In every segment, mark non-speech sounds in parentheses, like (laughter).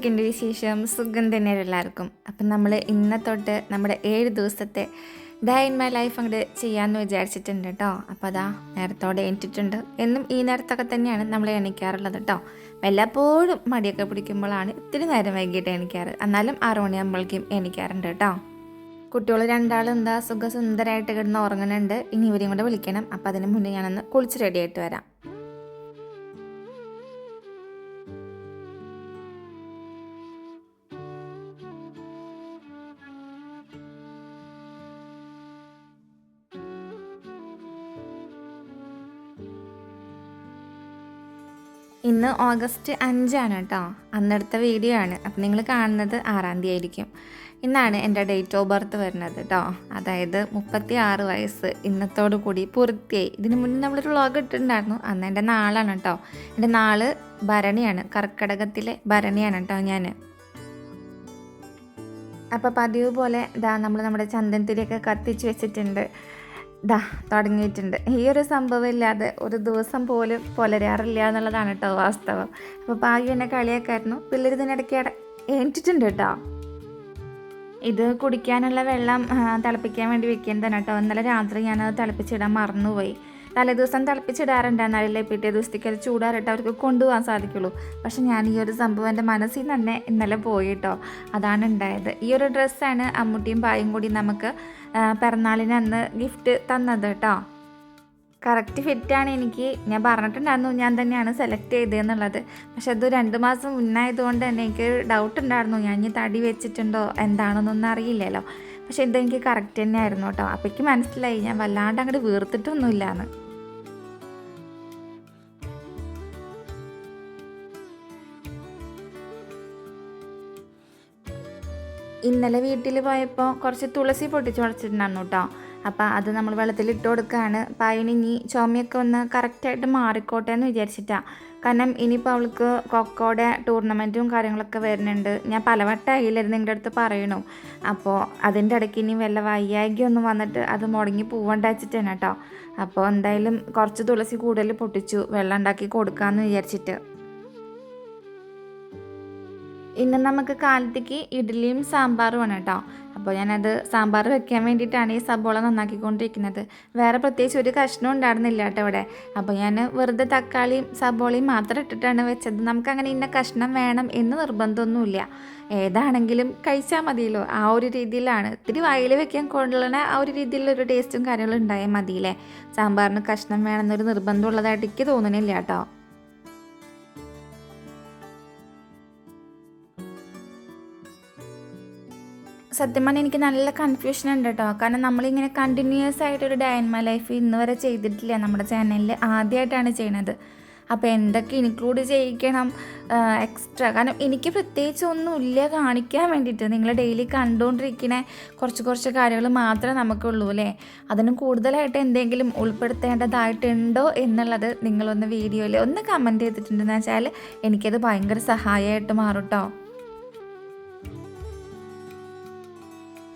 എന്തൊക്കെയുണ്ട് വിശേഷം. സുഖം തന്നെ എല്ലാവർക്കും. അപ്പം നമ്മൾ ഇന്ന തൊട്ട് നമ്മുടെ ഏഴ് ദിവസത്തെ ഡേ ഇൻ മൈ ലൈഫ് അങ്ങോട്ട് ചെയ്യാമെന്ന് വിചാരിച്ചിട്ടുണ്ട് കേട്ടോ അപ്പോൾ അതാ നേരത്തോടെ എണീറ്റിട്ടുണ്ട്. എന്നും ഈ നേരത്തൊക്കെ തന്നെയാണ് നമ്മൾ എണീക്കാറുള്ളത് കേട്ടോ വല്ലപ്പോഴും മടിയൊക്കെ പിടിക്കുമ്പോഴാണ് ഇത്തിരി നേരം വൈകിട്ട് എണീക്കാറ്. എന്നാലും ആറു മണിയാകുമ്പോഴേക്കും എണീക്കാറുണ്ട് കേട്ടോ കുട്ടികൾ രണ്ടാളും എന്താ സുഖസുന്ദരമായിട്ട് കിടന്ന് ഉറങ്ങുന്നുണ്ട്. ഇനി ഇവരെയും കൂടെ വിളിക്കണം. അപ്പം അതിന് മുന്നേ ഞാനൊന്ന് കുളിച്ച് റെഡിയായിട്ട് വരാം. ഇന്ന് ഓഗസ്റ്റ് അഞ്ചാണ് കേട്ടോ. അന്നെടുത്ത വീഡിയോ ആണ്. അപ്പം നിങ്ങൾ കാണുന്നത് ആറാം തീയതി ആയിരിക്കും. ഇന്നാണ് എന്റെ ഡേറ്റ് ഓഫ് ബർത്ത് വരുന്നത് കേട്ടോ. അതായത് മുപ്പത്തി ആറ് വയസ്സ് ഇന്നത്തോടു കൂടി പൂർത്തിയായി. ഇതിനു മുന്നേ നമ്മളൊരു വ്ളോഗ് ഇട്ടിട്ടുണ്ടായിരുന്നു. അന്ന് എന്റെ നാളാണ് കേട്ടോ. എന്റെ നാൾ ഭരണിയാണ്. കർക്കടകത്തിലെ ഭരണിയാണ് കേട്ടോ ഞാൻ അപ്പോൾ പതിവ് പോലെ ഇതാ നമ്മൾ നമ്മുടെ ചന്ദനത്തിരിയൊക്കെ കത്തിച്ച് വെച്ചിട്ടുണ്ട്. ദാ തുടങ്ങിയിട്ടുണ്ട്. ഈ ഒരു സംഭവം ഇല്ലാതെ ഒരു ദിവസം പോലും പുലരാറില്ല എന്നുള്ളതാണ് കേട്ടോ വാസ്തവം. അപ്പോൾ പായു എന്നെ കളിയാക്കായിരുന്നു. പിള്ളേർ ഇതിനിടയ്ക്ക് ഏറ്റിട്ടുണ്ട് കേട്ടോ. ഇത് കുടിക്കാനുള്ള വെള്ളം തിളപ്പിക്കാൻ വേണ്ടി വെക്കുന്നതാണ് കേട്ടോ. ഇന്നലെ രാത്രി ഞാനത് തിളപ്പിച്ചിടാൻ മറന്നുപോയി. തലേദിവസം തിളപ്പിച്ചിടാറുണ്ട്. എന്നാലല്ലേ പിറ്റേ ദിവസത്തേക്ക് അത് ചൂടാറിട്ട് അവർക്ക് കൊണ്ടുപോകാൻ സാധിക്കുള്ളൂ. പക്ഷെ ഞാൻ ഈ ഒരു സംഭവം എന്റെ മനസ്സിൽ തന്നെ ഇന്നലെ പോയിട്ടോ അതാണ് ഉണ്ടായത്. ഈ ഒരു ഡ്രസ്സാണ് അമ്മൂട്ടിയും പായും കൂടി നമുക്ക് പിറന്നാളിന് അന്ന് ഗിഫ്റ്റ് തന്നത് കേട്ടോ കറക്റ്റ് ഫിറ്റാണ് എനിക്ക്. ഞാൻ പറഞ്ഞിട്ടുണ്ടായിരുന്നു ഞാൻ തന്നെയാണ് സെലക്ട് ചെയ്തതെന്നുള്ളത് പക്ഷെ അത് രണ്ട് മാസം മുന്നായതുകൊണ്ട് തന്നെ എനിക്ക് ഡൗട്ട് ഉണ്ടായിരുന്നു. ഞാൻ ഇനി തടി വെച്ചിട്ടുണ്ടോ എന്താണെന്നൊന്നും അറിയില്ലല്ലോ. പക്ഷെ ഇതെനിക്ക് കറക്റ്റ് തന്നെയായിരുന്നു കേട്ടോ അപ്പോഴേക്ക് മനസ്സിലായി ഞാൻ വല്ലാണ്ട് അങ്ങോട്ട് വീർത്തിട്ടൊന്നുമില്ലാന്ന്. ഇന്നലെ വീട്ടിൽ പോയപ്പോൾ കുറച്ച് തുളസി പൊട്ടിച്ച് വളച്ചിട്ടുണ്ടായിരുന്നു കേട്ടോ അപ്പോൾ അത് നമ്മൾ വെള്ളത്തിൽ ഇട്ട് കൊടുക്കുകയാണ് പായന് ഇനി ചുമയൊക്കെ ഒന്ന് കറക്റ്റായിട്ട് മാറിക്കോട്ടെ എന്ന് വിചാരിച്ചിട്ടാണ് കാരണം ഇനിയിപ്പോൾ അവൾക്ക് കൊക്കോടെ ടൂർണമെന്റും കാര്യങ്ങളൊക്കെ വരുന്നുണ്ട്. ഞാൻ പലവട്ടമായില്ലായിരുന്നു നിങ്ങളുടെ അടുത്ത് പറയണു. അപ്പോൾ അതിന്റെ ഇടയ്ക്ക് ഇനി വല്ല വയ്യായിക ഒന്നും വന്നിട്ട് അത് മുടങ്ങി പോവണ്ട വെച്ചിട്ടാണ് കേട്ടോ അപ്പോൾ എന്തായാലും കുറച്ച് തുളസി കൂടുതൽ പൊട്ടിച്ചു. വെള്ളം ഉണ്ടാക്കി കൊടുക്കാമെന്ന് വിചാരിച്ചിട്ട്. ഇന്ന് നമുക്ക് കാലത്തേക്ക് ഇഡ്ഡലിയും സാമ്പാറുമാണ് കേട്ടോ. അപ്പോൾ ഞാനത് സാമ്പാർ വെക്കാൻ വേണ്ടിയിട്ടാണ് ഈ സബോള നന്നാക്കിക്കൊണ്ടിരിക്കുന്നത്. വേറെ പ്രത്യേകിച്ച് ഒരു കഷ്ണം ഉണ്ടായിരുന്നില്ല കേട്ടോ ഇവിടെ. അപ്പോൾ ഞാൻ വെറുതെ തക്കാളിയും സബോളയും മാത്രം ഇട്ടിട്ടാണ് വെച്ചത്. നമുക്കങ്ങനെ ഇന്ന കഷ്ണം വേണം എന്ന് നിർബന്ധമൊന്നുമില്ല. ഏതാണെങ്കിലും കഴിച്ചാൽ മതിയല്ലോ. ആ ഒരു രീതിയിലാണ്. ഇത്തിരി വായിൽ വെക്കാൻ കൊണ്ടുള്ള ആ ഒരു രീതിയിലൊരു ടേസ്റ്റും കാര്യങ്ങളും ഉണ്ടായാൽ മതിയില്ലേ? സാമ്പാറിന് കഷ്ണം വേണമെന്നൊരു നിർബന്ധമുള്ളതായിട്ട് എനിക്ക് തോന്നുന്നില്ല കേട്ടോ. സത്യം പറഞ്ഞാൽ എനിക്ക് നല്ല കൺഫ്യൂഷൻ ഉണ്ട് കേട്ടോ കാരണം നമ്മളിങ്ങനെ കണ്ടിന്യൂസ് ആയിട്ട് ഒരു ഡയൻമ ലൈഫ് ഇന്ന് വരെ ചെയ്തിട്ടില്ല നമ്മുടെ ചാനലിൽ ആദ്യമായിട്ടാണ് ചെയ്യണത്. അപ്പോൾ എന്തൊക്കെ ഇൻക്ലൂഡ് ചെയ്യിക്കണം എക്സ്ട്രാ കാരണം എനിക്ക് പ്രത്യേകിച്ച് ഒന്നുമില്ല കാണിക്കാൻ വേണ്ടിയിട്ട്. നിങ്ങൾ ഡെയിലി കണ്ടുകൊണ്ടിരിക്കുന്ന കുറച്ച് കുറച്ച് കാര്യങ്ങൾ മാത്രമേ നമുക്കുള്ളൂ അല്ലേ? അതിനും കൂടുതലായിട്ട് എന്തെങ്കിലും ഉൾപ്പെടുത്തേണ്ടതായിട്ടുണ്ടോ എന്നുള്ളത് നിങ്ങളൊന്ന് വീഡിയോയിൽ ഒന്ന് കമന്റ് ചെയ്തിട്ടുണ്ടെന്ന് വെച്ചാൽ എനിക്കത് ഭയങ്കര സഹായമായിട്ട് മാറും കേട്ടോ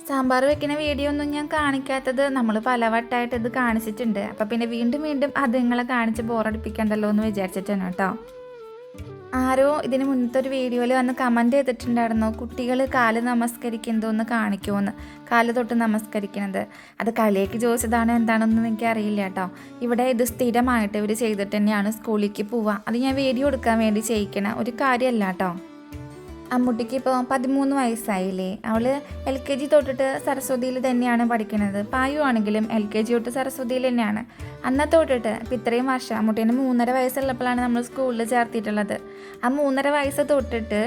സാമ്പാർ വെക്കുന്ന വീഡിയോ ഒന്നും ഞാൻ കാണിക്കാത്തത് നമ്മൾ പലവട്ടായിട്ട് ഇത് കാണിച്ചിട്ടുണ്ട്. അപ്പം പിന്നെ വീണ്ടും വീണ്ടും അത് നിങ്ങളെ കാണിച്ച് ബോറടിപ്പിക്കണ്ടല്ലോ എന്ന് വിചാരിച്ചിട്ടാണ് കേട്ടോ. ആരോ ഇതിന് മുന്നത്തെ ഒരു വീഡിയോയിൽ വന്ന് കമന്റ് ചെയ്തിട്ടുണ്ടായിരുന്നു കുട്ടികൾ കാൽ നമസ്കരിക്കുന്നതോ ഒന്ന് കാണിക്കുമെന്ന് കാൽ തൊട്ട് നമസ്കരിക്കുന്നത് അത് കളിയേക്ക് ചോദിച്ചതാണോ എന്താണെന്നൊന്നും എനിക്ക് അറിയില്ല കേട്ടോ. ഇവിടെ ഇത് സ്ഥിരമായിട്ട് ഇവർ ചെയ്തിട്ട് തന്നെയാണ് സ്കൂളിലേക്ക് പോവുക അത് ഞാൻ വീഡിയോ എടുക്കാൻ വേണ്ടി ചെയ്യിക്കണ ഒരു കാര്യമല്ല കേട്ടോ. അമ്മൂട്ടിക്ക് ഇപ്പോൾ പതിമൂന്ന് വയസ്സായില്ലേ. അവൾ എൽ കെ ജി തൊട്ടിട്ട് സരസ്വതിയിൽ തന്നെയാണ് പഠിക്കുന്നത്. പായു ആണെങ്കിലും എൽ കെ ജി തൊട്ട് സരസ്വതിയിൽ തന്നെയാണ്. അന്ന് തൊട്ടിട്ട് ഇപ്പം ഇത്രയും വർഷം അമ്മൂട്ടീന് മൂന്നര വയസ്സുള്ളപ്പോഴാണ് നമ്മൾ സ്കൂളിൽ ചേർത്തിട്ടുള്ളത് ആ മൂന്നര വയസ്സ് തൊട്ടിട്ട്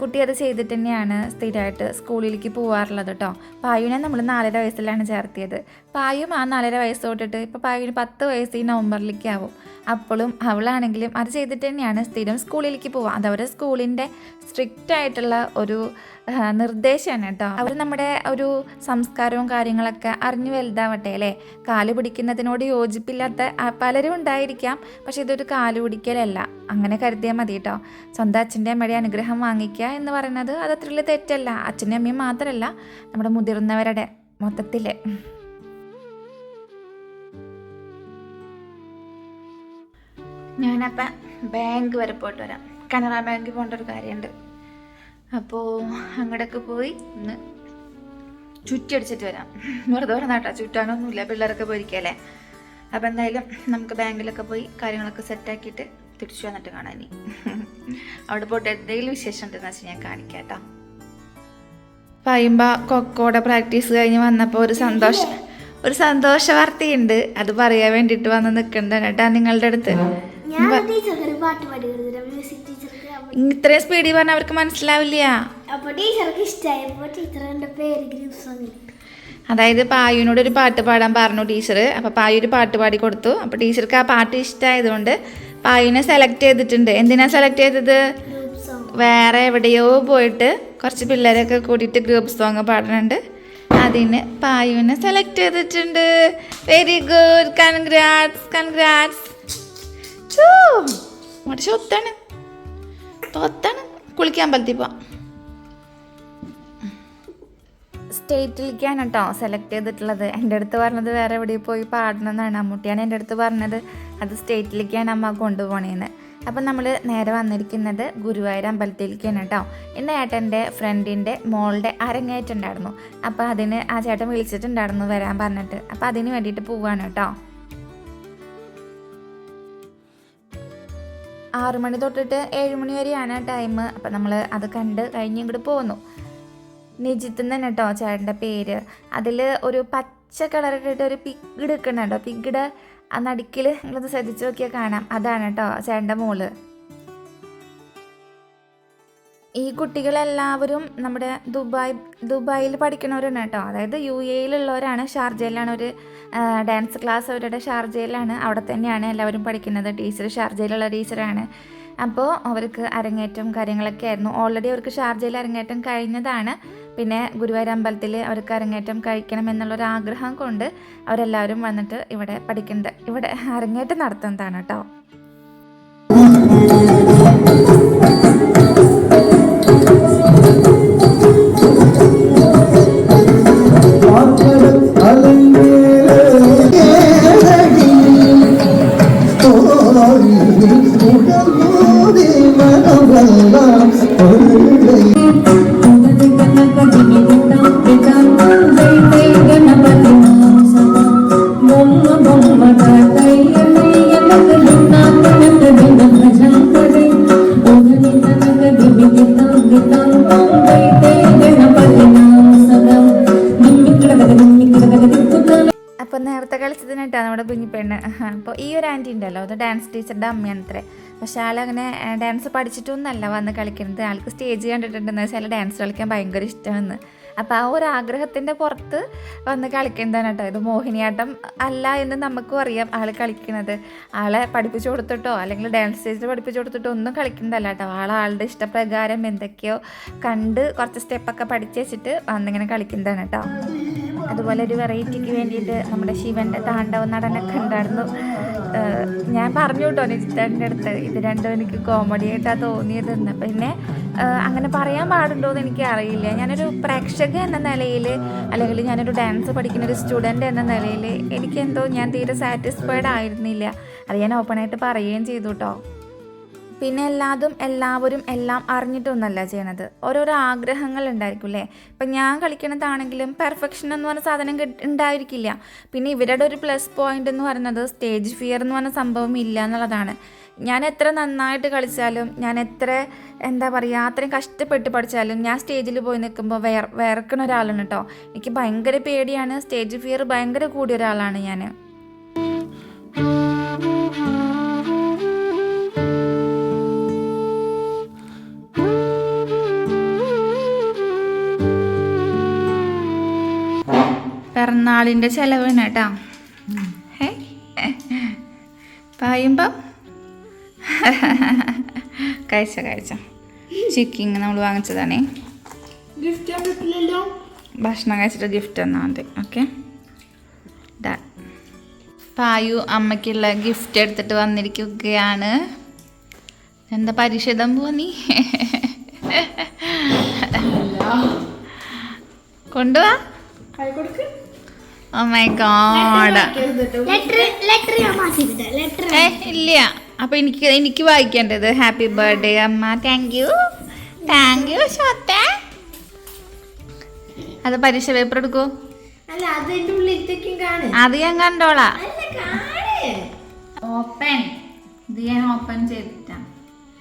കുട്ടി അത് ചെയ്തിട്ട് തന്നെയാണ് സ്ഥിരമായിട്ട് സ്കൂളിലേക്ക് പോകാറുള്ളത് കേട്ടോ. പായുവിനെ നമ്മൾ നാലര വയസ്സിലാണ് ചേർത്തിയത്. പായും ആ നാലര വയസ്സ് തൊട്ടിട്ട് ഇപ്പോൾ പായുവിന് പത്ത് വയസ്സ് ഈ നവംബറിലേക്ക് ആവും. അപ്പോഴും അവളാണെങ്കിലും അത് ചെയ്തിട്ട് തന്നെയാണ് സ്ഥിരം സ്കൂളിലേക്ക് പോവുക അതവരെ സ്കൂളിന്റെ സ്ട്രിക്റ്റ് ആയിട്ടുള്ള ഒരു നിർദ്ദേശമാണ് കേട്ടോ. അവർ നമ്മുടെ ഒരു സംസ്കാരവും കാര്യങ്ങളൊക്കെ അറിഞ്ഞു വലുതാവട്ടെ അല്ലേ? കാൽ പിടിക്കുന്നതിനോട് യോജിപ്പില്ലാത്ത പലരും ഉണ്ടായിരിക്കാം. പക്ഷേ ഇതൊരു കാൽ പിടിക്കലല്ല. അങ്ങനെ കരുതിയാൽ മതി കേട്ടോ. സ്വന്തം അച്ഛന്റെ അമ്മയുടെ അനുഗ്രഹം വാങ്ങിക്കുക എന്ന് പറയുന്നത് അത് അത്രയുള്ള തെറ്റല്ല. അച്ഛന്റെ അമ്മയും മാത്രമല്ല നമ്മുടെ മുതിർന്നവരുടെ മൊത്തത്തിൽ ഞാനപ്പം ബാങ്ക് വരെ പോയിട്ട് വരാം കനറ ബാങ്കിൽ പോകേണ്ട ഒരു കാര്യമുണ്ട് അപ്പോൾ അങ്ങോട്ടൊക്കെ പോയി ഒന്ന് ചുറ്റടിച്ചിട്ട് വരാം. വെറുതെ പറഞ്ഞ നാട്ടാ ചുറ്റാനൊന്നുമില്ല. പിള്ളേരൊക്കെ പോയിരിക്കല്ലേ. അപ്പോൾ എന്തായാലും നമുക്ക് ബാങ്കിലൊക്കെ പോയി കാര്യങ്ങളൊക്കെ സെറ്റാക്കിയിട്ട് തിരിച്ചു വന്നിട്ട് കാണാൻ ഇനി. അവിടെ പോയിട്ട് എന്തെങ്കിലും വിശേഷം ഉണ്ടെന്ന് വെച്ചാൽ ഞാൻ കാണിക്കാം കേട്ടോ പറയുമ്പോൾ കൊക്കോടെ പ്രാക്ടീസ് കഴിഞ്ഞ് വന്നപ്പോൾ ഒരു സന്തോഷം ഒരു സന്തോഷ വാർത്തയുണ്ട് അത് പറയാൻ വേണ്ടിയിട്ട് വന്ന് നിൽക്കണ്ടാണ് കേട്ടാ നിങ്ങളുടെ അടുത്ത്. ഇത്രയും സ്പീഡിൽ പറഞ്ഞാൽ അവർക്ക് മനസ്സിലാവില്ല. അതായത് പായുവിനോട് ഒരു പാട്ട് പാടാൻ പറഞ്ഞു ടീച്ചർ അപ്പോൾ പായു ഒരു പാട്ട് പാടി കൊടുത്തു. അപ്പോൾ ടീച്ചർക്ക് ആ പാട്ട് ഇഷ്ടമായതുകൊണ്ട് പായുവിനെ സെലക്ട് ചെയ്തിട്ടുണ്ട്. എന്തിനാ സെലക്ട് ചെയ്തത്? വേറെ എവിടെയോ പോയിട്ട് കുറച്ച് പിള്ളേരൊക്കെ കൂടിയിട്ട് ഗ്രൂപ്പ് സോങ് പാടുന്നുണ്ട്. അതിന് പായുവിനെ സെലക്ട് ചെയ്തിട്ടുണ്ട്. വെരി ഗുഡ് കൺഗ്രാറ്റ്സ് കൺഗ്രാറ്റ്സ് അവിടെ ഒത്താണ്. തൊത്താണ് കുളിക്കാൻ അമ്പലത്തിൽ സ്റ്റേറ്റിലേക്കാണ് കേട്ടോ സെലക്ട് ചെയ്തിട്ടുള്ളത്. എന്റെ അടുത്ത് പറഞ്ഞത് വേറെ എവിടെ പോയി പാടണം എന്നാണ് അമ്മൂട്ടിയാണ് എന്റെ അടുത്ത് പറഞ്ഞത്. അത് സ്റ്റേറ്റിലേക്കാണ് അമ്മ കൊണ്ടുപോകണേന്ന് അപ്പം നമ്മൾ നേരെ വന്നിരിക്കുന്നത് ഗുരുവായൂർ അമ്പലത്തിലേക്കാണ് കേട്ടോ. ഇന്ന് ഏട്ടന്റെ ഫ്രണ്ടിന്റെ മോളുടെ അരങ്ങേറ്റുണ്ടായിരുന്നു അപ്പോൾ അതിന് ആ ചേട്ടൻ വിളിച്ചിട്ടുണ്ടായിരുന്നു വരാൻ പറഞ്ഞിട്ട്. അപ്പോൾ അതിന് വേണ്ടിയിട്ട് പോവാണ് കേട്ടോ. ആറു മണി തൊട്ടിട്ട് ഏഴ് മണി വരെയാണ് ടൈം അപ്പം നമ്മൾ അത് കണ്ട് കഴിഞ്ഞ് ഇങ്ങോട്ട് പോന്നു. നിജിത്ത് തന്നെ കേട്ടോ ചേട്ടന്റെ പേര്. അതിൽ ഒരു പച്ച കളറിട്ടിട്ട് ഒരു പിഗ് കേട്ടോ പിഗ്ഡ് ആ നടുക്കിൽ നിങ്ങളത് ശ്രദ്ധിച്ച് നോക്കിയാൽ കാണാം. അതാണ് കേട്ടോ ചേട്ടന്റെ മോൾ. ഈ കുട്ടികളെല്ലാവരും നമ്മുടെ ദുബായ് ദുബായിൽ പഠിക്കുന്നവരാണ് കേട്ടോ. അതായത് യു എയിലുള്ളവരാണ് ഷാർജയിലാണ് ഒരു ഡാൻസ് ക്ലാസ് അവരുടെ ഷാർജയിലാണ്. അവിടെ തന്നെയാണ് എല്ലാവരും പഠിക്കുന്നത്. ടീച്ചർ ഷാർജയിലുള്ള ടീച്ചറാണ്. അപ്പോൾ അവർക്ക് അരങ്ങേറ്റം കാര്യങ്ങളൊക്കെ ആയിരുന്നു. ഓൾറെഡി അവർക്ക് ഷാർജയിൽ അരങ്ങേറ്റം കഴിഞ്ഞതാണ്. പിന്നെ ഗുരുവായൂർ അമ്പലത്തിൽ അവർക്ക് അരങ്ങേറ്റം കഴിക്കണം എന്നുള്ളൊരു ആഗ്രഹം കൊണ്ട് അവരെല്ലാവരും വന്നിട്ട് ഇവിടെ പഠിക്കുന്നത് ഇവിടെ അരങ്ങേറ്റം നടത്തുന്നതാണ് കേട്ടോ. കളിച്ചതിനായിട്ടാണ് കുഞ്ഞു പെണ്ണ് അപ്പോൾ ഈ ഒരു ആന്റി ഉണ്ടല്ലോ അത് ഡാൻസ് ടീച്ചറുടെ അമ്മയാണ് അത്രേ. പക്ഷേ ആളങ്ങനെ ഡാൻസ് പഠിച്ചിട്ടൊന്നല്ല വന്ന് കളിക്കുന്നത് ആൾക്ക് സ്റ്റേജ് കണ്ടിട്ടുണ്ടെന്ന് വെച്ചാൽ ഡാൻസ് കളിക്കാൻ ഭയങ്കര ഇഷ്ടമാണെന്ന് അപ്പോൾ ആ ഒരു ആഗ്രഹത്തിന്റെ പുറത്ത് വന്ന് കളിക്കുന്നതാണ് കേട്ടോ. ഇത് മോഹിനിയാട്ടം അല്ല എന്ന് നമുക്കും അറിയാം ആൾ കളിക്കുന്നത് ആളെ പഠിപ്പിച്ചു കൊടുത്തിട്ടോ അല്ലെങ്കിൽ ഡാൻസ് സ്റ്റേജിൽ പഠിപ്പിച്ചു കൊടുത്തിട്ടോ ഒന്നും കളിക്കുന്നതല്ല കേട്ടോ. ആൾ ആളുടെ ഇഷ്ടപ്രകാരം എന്തൊക്കെയോ കണ്ട് കുറച്ച് സ്റ്റെപ്പൊക്കെ പഠിച്ച് വെച്ചിട്ട് വന്നിങ്ങനെ കളിക്കുന്നതാണ് കേട്ടോ. അതുപോലെ ഒരു വെറൈറ്റിക്ക് വേണ്ടിയിട്ട് നമ്മുടെ ശിവന്റെ താണ്ഡവ നടനൊക്കെ ഉണ്ടായിരുന്നു. ഞാൻ പറഞ്ഞു കേട്ടോ നിജിത്തേട്ടന്റെ അടുത്ത് ഇത് രണ്ടും എനിക്ക് കോമഡി ആയിട്ടാണ് തോന്നിയതെന്ന്. പിന്നെ അങ്ങനെ പറയാൻ പാടുണ്ടോ എന്ന് എനിക്ക് അറിയില്ല ഞാനൊരു പ്രേക്ഷക എന്ന നിലയിൽ അല്ലെങ്കിൽ ഞാനൊരു ഡാൻസ് പഠിക്കുന്ന ഒരു സ്റ്റുഡന്റ് എന്ന നിലയിൽ എനിക്കെന്തോ ഞാൻ തീരെ സാറ്റിസ്ഫൈഡ് ആയിരുന്നില്ല. അത് ഞാൻ ഓപ്പണായിട്ട് പറയുകയും ചെയ്തു കേട്ടോ. പിന്നെ എല്ലാതും എല്ലാവരും എല്ലാം അറിഞ്ഞിട്ടൊന്നല്ല ചെയ്യണത്. ഓരോരോ ആഗ്രഹങ്ങൾ ഉണ്ടായിരിക്കും അല്ലേ ഇപ്പം ഞാൻ കളിക്കണതാണെങ്കിലും പെർഫെക്ഷൻ എന്ന് പറഞ്ഞ സാധനം ഉണ്ടായിരിക്കില്ല. പിന്നെ ഇവരുടെ ഒരു പ്ലസ് പോയിന്റ് എന്ന് പറയുന്നത് സ്റ്റേജ് ഫിയർ എന്ന് പറഞ്ഞ സംഭവം ഇല്ല എന്നുള്ളതാണ്. ഞാൻ എത്ര നന്നായിട്ട് കളിച്ചാലും ഞാൻ എത്ര എന്താ പറയുക അത്രയും കഷ്ടപ്പെട്ട് പഠിച്ചാലും ഞാൻ സ്റ്റേജിൽ പോയി നിൽക്കുമ്പോൾ വേർ വേർക്കുന്ന ഒരാളാണ് കേട്ടോ. എനിക്ക് ഭയങ്കര പേടിയാണ് സ്റ്റേജ് ഫിയർ ഭയങ്കര കൂടിയ ഒരാളാണ് ഞാൻ പിറന്നാളിന്റെ ചിലവാണ് കേട്ടോ. ഏ പായുമ്പം കഴിച്ച കഴിച്ച. ചിക്കിങ് നമ്മൾ വാങ്ങിച്ചതാണേ. ഭക്ഷണം കഴിച്ചിട്ട് ഗിഫ്റ്റ് തന്നാൽ മതി ഓക്കെ പായു അമ്മയ്ക്കുള്ള ഗിഫ്റ്റ് എടുത്തിട്ട് വന്നിരിക്കുകയാണ്. എന്താ പരിഷിതം പോന്നി കൊണ്ടുവാ. ഓ മൈ ഇല്ല. അപ്പൊ എനിക്ക് എനിക്ക് വായിക്കേണ്ടത് ഹാപ്പി ബർത്ത്ഡേ അമ്മ. താങ്ക് യു താങ്ക് യു അത് പരീക്ഷ പേപ്പർ എടുക്കൂ. അത് ഞാൻ കണ്ടോളാം. അല്ല കാണേ. ഓപ്പൺ ഇത് ഞാൻ ഓപ്പൺ ചെയ്തിട്ടാ.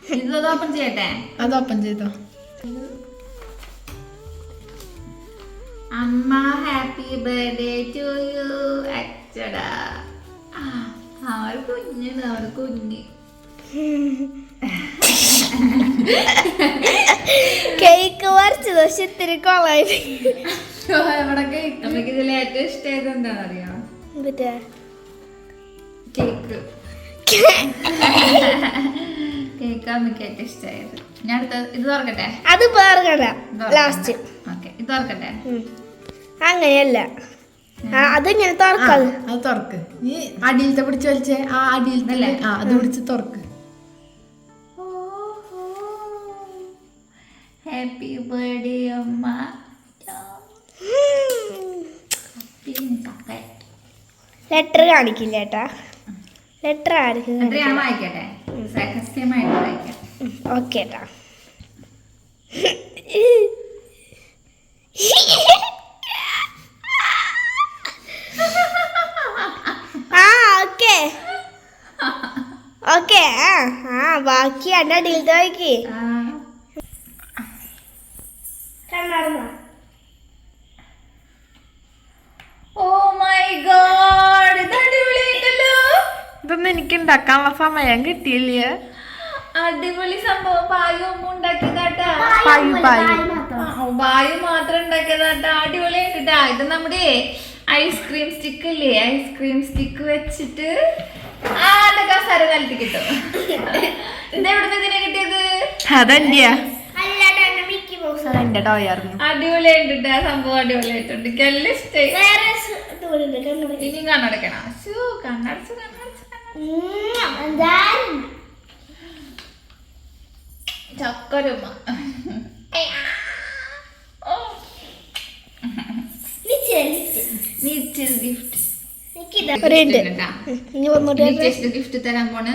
ഇത് ഓപ്പൺ ചെയ്യട്ടെ? അത് ഓപ്പൺ ചെയ്തോ? അമ്മ ഹാപ്പി ബർത്ത്ഡേ ടു യു അച്ചടാ. അവർ കുഞ്ഞാണ് അവർ കുഞ്ഞ്. കേക്ക് പറിച്ചത് പക്ഷെ ഇത്തിരി കൊളായി നമുക്ക് ഇതിൽ ഏറ്റവും ഇഷ്ടം എന്താണെന്ന് അറിയാം മറ്റേ കേക്ക്. കേക്ക് അമ്മയ്ക്ക് ഏറ്റവും ഇഷ്ടമായത്. ഞാൻ അടുത്ത ഇത് തുറക്കട്ടെ? അത് ലാസ്റ്റ് ഓക്കെ ഇത് തുറക്കട്ടെ? അങ്ങനെയല്ല. അതിങ്ങനെ തുറക്കാത്? അത് തുറക്ക്. നീ അടിയിലത്തെ പിടിച്ച് വലിച്ചേ ആ അടിയിലത്തെ? ആ അത് പിടിച്ച് തുറക്ക്. ഹാപ്പി ബർത്ത്ഡേ അമ്മ. ലെറ്റർ കാണിക്കില്ല ഏട്ടാ. ലെറ്റർ ആയിരിക്കും വായിക്കട്ടെ. രഹസ്യമായിട്ട് വായിക്കാം. ഓക്കെ ഏട്ടാ ആ ഓക്കെ ഓക്കെ ആ ബാക്കി എന്റെ ഇത് അടിപൊളിയായിട്ടല്ലോ. ഇതൊന്നും എനിക്ക് ഉണ്ടാക്കാനുള്ള സമയം കിട്ടിയില്ല? അടിപൊളി സംഭവം പായും ഉണ്ടാക്കിയതാട്ടാ. പായു പായു വായു മാത്രം ഉണ്ടാക്കിയതാട്ടാ. അടിപൊളിയായിട്ടാ. ഇത് നമ്മുടെ ഐസ്ക്രീം സ്റ്റിക്ക് ഇല്ലേ? ഐസ്ക്രീം സ്റ്റിക്ക് വെച്ചിട്ട് അതൊക്കെ കിട്ടും. ഇതിനെ കിട്ടിയത്? അതെന്റെയാ ടോയായിരുന്നു അടിപൊളിയായിട്ടുണ്ട്. ആ സംഭവം അടിപൊളിയായിട്ടുണ്ട്. എനിക്ക് എല്ലാം ഇഷ്ടമായി വേറെ സ് ഇതുപോലുണ്ട് കണ്ണട ഇനിയും കണ്ണടക്കണം ശോ കണ്ണടച്ച് കണ്ണടച്ച് കണ്ണടച്ച്. എന്തായാലും. ചക്കരമ്മ. ഗിഫ്റ്റ്. ഗിഫ്റ്റ് തരാൻ പോണ്.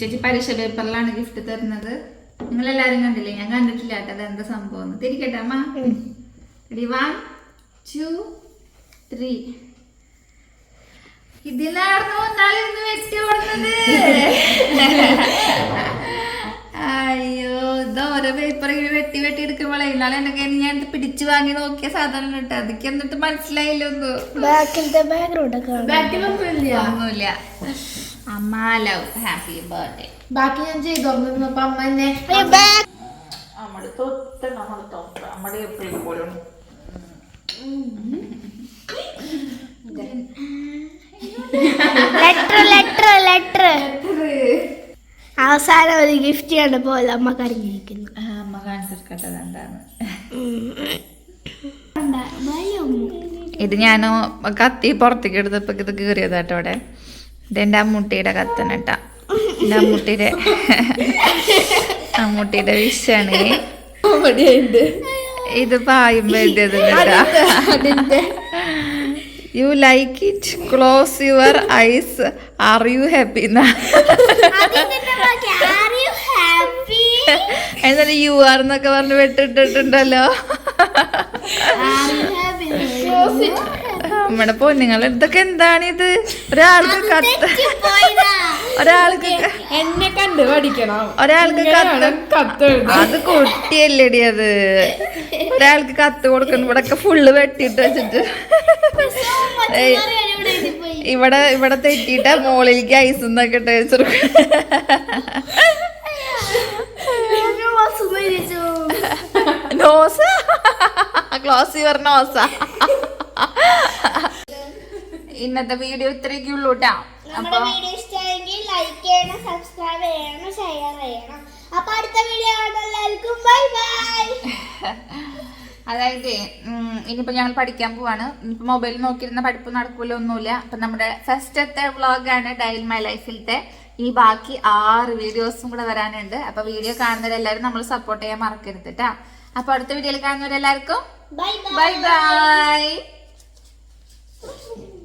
ചേച്ചി പരീക്ഷ പേപ്പറിലാണ് ഗിഫ്റ്റ് തരുന്നത്. നിങ്ങൾ എല്ലാരും കണ്ടില്ലേ? ഞാൻ കണ്ടിട്ടില്ല കേട്ടോ അത് എന്താ സംഭവം തിരിക്കട്ടെ അമ്മ. റെഡി വൺ ടു ത്രീ ഇതിലായിരുന്നു ഒന്നാളിരുന്ന് വെട്ടി ഓടുന്നത്? അയ്യോ (laughs) ഓരോ പേപ്പർ ഇങ്ങനെ വെട്ടി വെട്ടി എടുക്കുമ്പോഴേ ഇന്നാളെ എന്നെ ഞാൻ പിടിച്ചു വാങ്ങി നോക്കിയ സാധനം കേട്ടോ. അതൊക്കെ എന്നിട്ട് മനസ്സിലായില്ല ഒന്നും ബാക്കിലത്തെ ബാക്ക്ഗ്രൗണ്ട് ബാക്കിലൊന്നുമില്ല ഒന്നുമില്ല. അമ്മ ലവ് ഹാപ്പി ബർത്ത്ഡേ ബാക്കി ഞാൻ ചെയ്തോണ്ടിരുന്നപ്പോ അമ്മ എന്നെ നമ്മുടെ തൊട്ട് നമ്മുടെ തൊട്ട് നമ്മുടെ എപ്പോഴും പോലും ലെറ്റർ ലെറ്റർ ലെറ്റർ അവസാനം ഒരു ഗിഫ്റ്റ് കണ്ടപ്പോൾ അമ്മ കരഞ്ഞിരിക്കുന്നു. അമ്മ കാണിച്ചിരിക്കട്ടെ എന്താണ് ഇത് ഞാൻ കത്തി പുറത്തേക്ക് എടുത്തപ്പോ ഇത് കീറിയതാട്ടോ അവിടെ. ഇത് എന്റെ അമ്മൂട്ടിയുടെ കത്തനട്ട എന്റെ അമ്മൂട്ടിയുടെ അമ്മൂട്ടിയുടെ വിഷാണ്. ഇത് പായുമ്പോ എഴുതിയത് കേട്ടാ. You like it close your eyes are you happy എന്നാ എന്നാലും യു ആർ എന്നൊക്കെ പറഞ്ഞ് വെട്ടിട്ടിട്ടുണ്ടല്ലോ. നമ്മുടെ പൊന്നുങ്ങൾ ഇതൊക്കെ എന്താണിത്? ഒരാൾക്ക് കത്ത് ഒരാൾക്ക് എന്നെ കണ്ട് പഠിക്കണം. ഒരാൾക്ക് കത്ത്. അത് കുട്ടിയല്ലേടി അത്. ഒരാൾക്ക് കത്ത് കൊടുക്കുന്നു ഇവിടെ ഒക്കെ ഫുള്ള് വെട്ടിയിട്ട് വെച്ചിട്ട്. ഇവിടെ ഇവിടെ തെറ്റിയിട്ട് മോളിലേക്ക് ഐസ് എന്നൊക്കെ ഇട്ട് വെച്ചിരിക്കും നോസ. ക്ലോസ് പറഞ്ഞ നോസ. ഇന്നത്തെ വീഡിയോ ഇത്രയൊക്കെ ഉള്ളൂ കേട്ടോ വീഡിയോ ഇഷ്ടമായെങ്കിൽ ലൈക്ക് ചെയ്യണം സബ്സ്ക്രൈബ് ചെയ്യണം ഷെയർ ചെയ്യണം. അപ്പൊ അടുത്ത വീഡിയോ എല്ലാവർക്കും ബൈ ബൈ അതായത് ഇനിയിപ്പോ ഞങ്ങൾ പഠിക്കാൻ പോവാണ്. ഇനിയിപ്പോ മൊബൈൽ നോക്കിയിരുന്ന പഠിപ്പ് നടക്കൂല ഒന്നുമില്ല. അപ്പൊ നമ്മുടെ ഫസ്റ്റത്തെ വ്ളോഗാണ് ഡയൽ മൈ ലൈഫിലത്തെ ഈ ബാക്കി ആറ് വീഡിയോസും കൂടെ വരാനുണ്ട്. അപ്പൊ വീഡിയോ കാണുന്നവരെല്ലാവരും നമ്മൾ സപ്പോർട്ട് ചെയ്യാൻ മറക്കരുത് കേട്ടാ അപ്പൊ അടുത്ത വീഡിയോയിൽ കാണുന്നവരെല്ലാവർക്കും ബൈ ബൈ Thank (laughs) you.